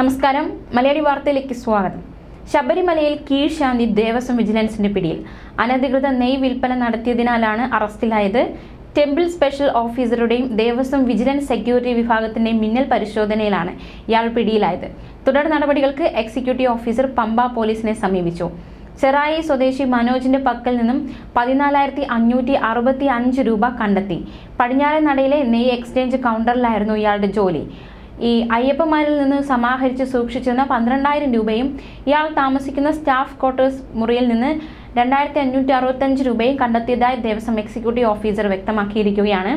നമസ്കാരം. മലയാളി വാർത്തയിലേക്ക് സ്വാഗതം. ശബരിമലയിൽ കീഴ്ശാന്തി ദേവസ്വം വിജിലൻസിന്റെ പിടിയിൽ. അനധികൃത നെയ് വിൽപ്പന നടത്തിയതിനാലാണ് അറസ്റ്റിലായത്. ടെമ്പിൾ സ്പെഷ്യൽ ഓഫീസറുടെയും ദേവസ്വം വിജിലൻസ് സെക്യൂരിറ്റി വിഭാഗത്തിന്റെയും മിന്നൽ പരിശോധനയിലാണ് ഇയാൾ പിടിയിലായത്. തുടർ നടപടികൾക്ക് എക്സിക്യൂട്ടീവ് ഓഫീസർ പമ്പ പോലീസിനെ സമീപിച്ചു. ചെറായി സ്വദേശി മനോജിന്റെ പക്കൽ നിന്നും പതിനാലായിരത്തി അഞ്ഞൂറ്റി അറുപത്തി അഞ്ച് രൂപ കണ്ടെത്തി. പടിഞ്ഞാറൻ നടയിലെ നെയ് എക്സ്ചേഞ്ച് കൗണ്ടറിലായിരുന്നു ഇയാളുടെ ജോലി. ഈ അയ്യപ്പന്മാരിൽ നിന്ന് സമാഹരിച്ച് സൂക്ഷിച്ചിരുന്ന പന്ത്രണ്ടായിരം രൂപയും ഇയാൾ താമസിക്കുന്ന സ്റ്റാഫ് ക്വാർട്ടേഴ്സ് മുറിയിൽ നിന്ന് രണ്ടായിരത്തി അഞ്ഞൂറ്റി അറുപത്തഞ്ച് രൂപയും കണ്ടെത്തിയതായി ദേവസ്വം എക്സിക്യൂട്ടീവ് ഓഫീസർ വ്യക്തമാക്കിയിരിക്കുകയാണ്.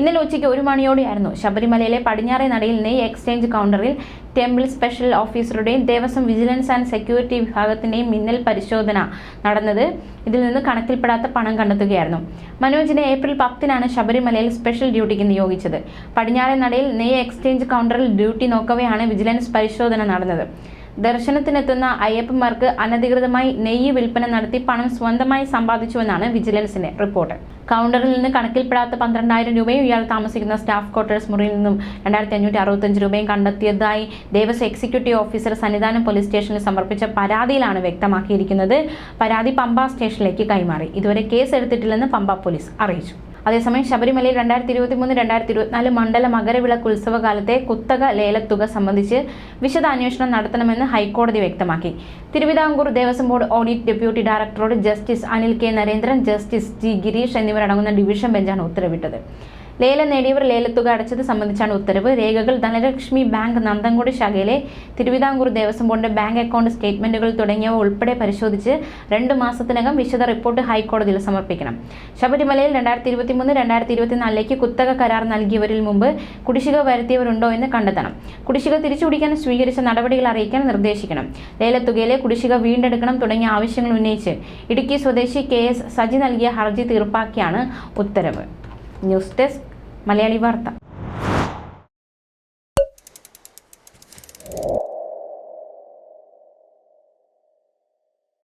ഇന്നലെ ഉച്ചയ്ക്ക് ഒരു മണിയോടെയായിരുന്നു ശബരിമലയിലെ പടിഞ്ഞാറേ നടയിൽ നെയ് എക്സ്ചേഞ്ച് കൗണ്ടറിൽ ടെമ്പിൾ സ്പെഷ്യൽ ഓഫീസറുടെയും ദേവസ്വം വിജിലൻസ് ആൻഡ് സെക്യൂരിറ്റി വിഭാഗത്തിന്റെയും മിന്നൽ പരിശോധന നടന്നത് ഇതിൽ നിന്ന് കണക്കിൽപ്പെടാത്ത പണം കണ്ടെത്തുകയായിരുന്നു. മനോജിനെ ഏപ്രിൽ പത്തിനാണ് ശബരിമലയിൽ സ്പെഷ്യൽ ഡ്യൂട്ടിക്ക് നിയോഗിച്ചത്. പടിഞ്ഞാറേ നടയിൽ നെയ് എക്സ്ചേഞ്ച് കൗണ്ടറിൽ ഡ്യൂട്ടി നോക്കവെയാണ് വിജിലൻസ് പരിശോധന നടന്നത്. ദർശനത്തിനെത്തുന്ന അയ്യപ്പന്മാർക്ക് അനധികൃതമായി നെയ്യ് വിൽപ്പന നടത്തി പണം സ്വന്തമായി സമ്പാദിച്ചുവെന്നാണ് വിജിലൻസിന്റെ റിപ്പോർട്ട്. കൗണ്ടറിൽ നിന്ന് കണക്കിൽപ്പെടാത്ത പന്ത്രണ്ടായിരം രൂപയും ഇയാൾ താമസിക്കുന്ന സ്റ്റാഫ് ക്വാർട്ടേഴ്സ് മുറിയിൽ നിന്നും രണ്ടായിരത്തി അഞ്ഞൂറ്റി അറുപത്തഞ്ച് രൂപയും കണ്ടെത്തിയതായി Devaswom executive officer Sannidhanam police സ്റ്റേഷനിൽ സമർപ്പിച്ച പരാതിയിലാണ് വ്യക്തമാക്കിയിരിക്കുന്നത്. പരാതി പമ്പ സ്റ്റേഷനിലേക്ക് കൈമാറി. ഇതുവരെ കേസ് എടുത്തിട്ടില്ലെന്ന് പമ്പ പോലീസ് അറിയിച്ചു. അതേസമയം ശബരിമലയിൽ രണ്ടായിരത്തി ഇരുപത്തി മൂന്ന് രണ്ടായിരത്തി ഇരുപത്തിനാല് മണ്ഡല മകരവിളക്ക് ഉത്സവകാലത്തെ കുത്തക ലേലത്തുക സംബന്ധിച്ച് വിശദ അന്വേഷണം നടത്തണമെന്ന് ഹൈക്കോടതി വ്യക്തമാക്കി. Thiruvithamkoor Devaswom board audit deputy ഡയറക്ടറോട് justice Anil K Narendran justice G Gireesh എന്നിവരടങ്ങുന്ന ഡിവിഷൻ ബെഞ്ചാണ് ഉത്തരവിട്ടത്. ലേലം നേടിയവർ ലേലത്തുക അടച്ചത് സംബന്ധിച്ചാണ് ഉത്തരവ്. രേഖകൾ ധനലക്ഷ്മി ബാങ്ക് നന്തൻകുടി ശാഖയിലെ തിരുവിതാംകൂർ ദേവസ്വം ബോർഡിന്റെ ബാങ്ക് അക്കൗണ്ട് സ്റ്റേറ്റ്മെന്റുകൾ തുടങ്ങിയവ ഉൾപ്പെടെ പരിശോധിച്ച് രണ്ട് മാസത്തിനകം വിശദ റിപ്പോർട്ട് ഹൈക്കോടതിയിൽ സമർപ്പിക്കണം. ശബരിമലയിൽ രണ്ടായിരത്തി ഇരുപത്തി മൂന്ന് രണ്ടായിരത്തി ഇരുപത്തിനാലിലേക്ക് കുത്തക കരാർ നൽകിയവരിൽ മുമ്പ് കുടിശ്ശിക വരുത്തിയവരുണ്ടോ എന്ന് കണ്ടെത്തണം. കുടിശ്ശിക തിരിച്ചുപിടിക്കാൻ സ്വീകരിച്ച നടപടികൾ അറിയിക്കാൻ നിർദ്ദേശിക്കണം. ലേലത്തുകയിലെ കുടിശ്ശിക വീണ്ടെടുക്കണം തുടങ്ങിയ ആവശ്യങ്ങൾ ഉന്നയിച്ച് ഇടുക്കി സ്വദേശി കെ എസ് സജി നൽകിയ ഹർജി തീർപ്പാക്കിയാണ് ഉത്തരവ്. ന്യൂസ് ഡെസ്ക് മലയാളി വാർത്ത